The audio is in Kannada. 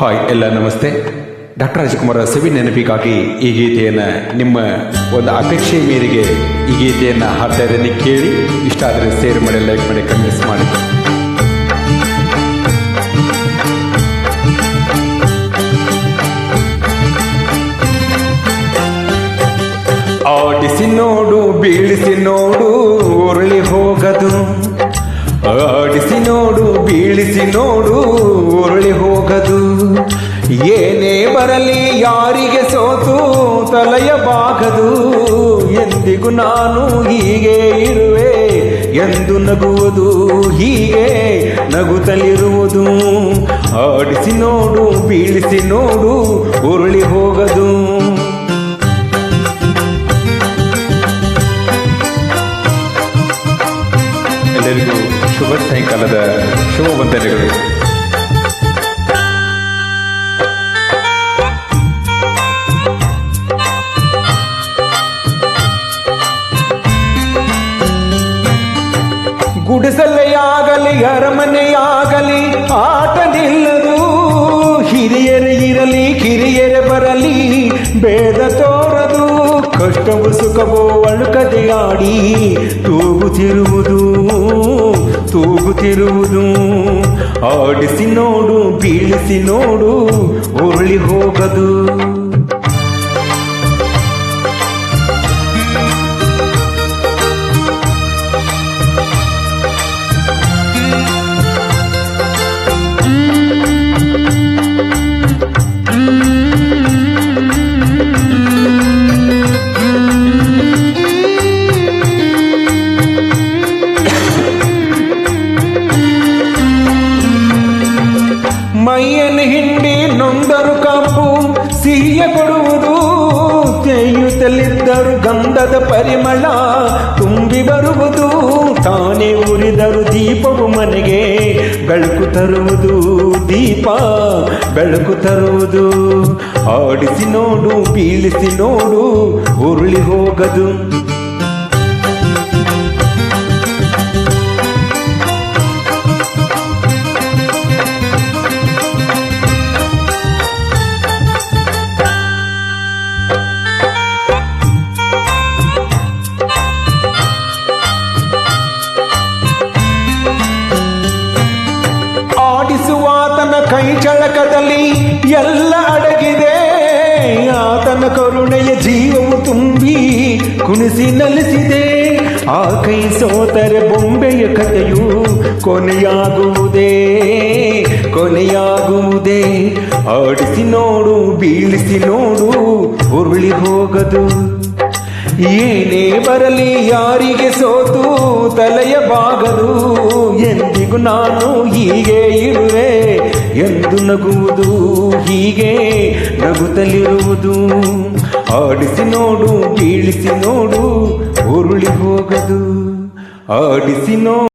ಹಾಯ್ ಎಲ್ಲ ನಮಸ್ತೆ. ಡಾಕ್ಟರ್ ರಾಜಕುಮಾರ ಸವಿ ನೆನಪಿಗಾಗಿ ಈ ಗೀತೆಯನ್ನು ನಿಮ್ಮ ಒಂದು ಅಪೇಕ್ಷೆ ಮೇರೆಗೆ ಈ ಗೀತೆಯನ್ನು ಹಾಡ್ತಾ ಕೇಳಿ ಇಷ್ಟ ಆದರೆ ಶೇರ್ ಮಾಡಿ, ಲೈಕ್ ಮಾಡಿ, ಕಮೆಂಟ್ಸ್ ಮಾಡಿ. ಆಡಿಸಿ ನೋಡು, ಬೀಳಿಸಿ ನೋಡು ಉರುಳಿ ಹೋಗದು. ಆಡಿಸಿ ನೋಡು, ಬೀಳಿಸಿ ನೋಡು ಉರುಳಿ ಹೋಗದು. ಬರಲಿ ಯಾರಿಗೆ ಸೋತು ತಲೆಯ ಬಾಗದು? ಎಂದಿಗೂ ನಾನು ಹೀಗೆ ಇರುವೆ. ಎಂದು ನಗುವುದು ಹೀಗೆ. ನಗುತ್ತಲಿರುವುದು, ಆಡಿಸಿ ನೋಡು ಬೀಳಿಸಿ ನೋಡು, ಉರುಳಿ ಹೋಗದು. ಎಲ್ಲರಿಗೂ ಶುಭ ಸಾಯಂಕಾಲದ ಶುಭ ವಂದನೆಗಳು. ಗುಡಿಸಲೆಯಾಗಲಿ ಅರಮನೆಯಾಗಲಿ ಆಟ ನಿಲ್ಲದು ಹಿರಿಯರು ಇರಲಿ, ಕಿರಿಯರ ಬರಲಿ ಬೇಡ ತೋರದು, ಕಷ್ಟವು ಸುಖವೋ ಅಳುಕದೆ ಆಡಿ ತೂಗುತ್ತಿರುವುದು ತೂಗುತ್ತಿರುವುದು. ಆಡಿಸಿ ನೋಡು, ಬೀಳಿಸಿ ನೋಡು, ಉರುಳಿ ಹೋಗದು. ಸಿಹಿಯ ಕೊಡುವುದು. ಕೇಯುತ್ತಲಿದ್ದರು ಗಂಧದ ಪರಿಮಳ ತುಂಬಿ ಬರುವುದು. ತಾನೇ ಉರಿದರು ದೀಪವು ಮನೆಗೆ ಬೆಳಕು ತರುವುದು. ದೀಪ ಬೆಳಕು ತರುವುದು. ಆಡಿಸಿ ನೋಡು, ಬೀಳಿಸಿ ನೋಡು, ಉರುಳಿ ಹೋಗದು. ಕೈ ಚಳಕದಲ್ಲಿ ಎಲ್ಲ ಅಡಗಿದೆ. ಆತನ ಕರುಣೆಯ ಜೀವವು ತುಂಬಿ ಕುಣಿಸಿ ನಲಿಸಿದೆ. ಆ ಕೈ ಸೋತರೆ ಬೊಂಬೆಯ ಕಥೆಯು ಕೊನೆಯಾಗುವುದೇ ಕೊನೆಯಾಗುವುದೇ. ಆಡಿಸಿ ನೋಡು, ಬೀಳಿಸಿ ನೋಡು, ಉರುಳಿ ಹೋಗದು. ಏನೇ ಬರಲಿ ಯಾರಿಗೆ ಸೋತು, ತಲೆಯ ಬಾಗದು ಎಂದಿಗೂ ನಾನು ಹೀಗೆ ನಗುವುದು ಹೀಗೆ ನಗುತ್ತಲಿರುವುದು. ಆಡಿಸಿ ನೋಡು ಕೀಳಿಸಿ ನೋಡು ಉರುಳಿ ಹೋಗದು. ಆಡಿಸಿ ನೋ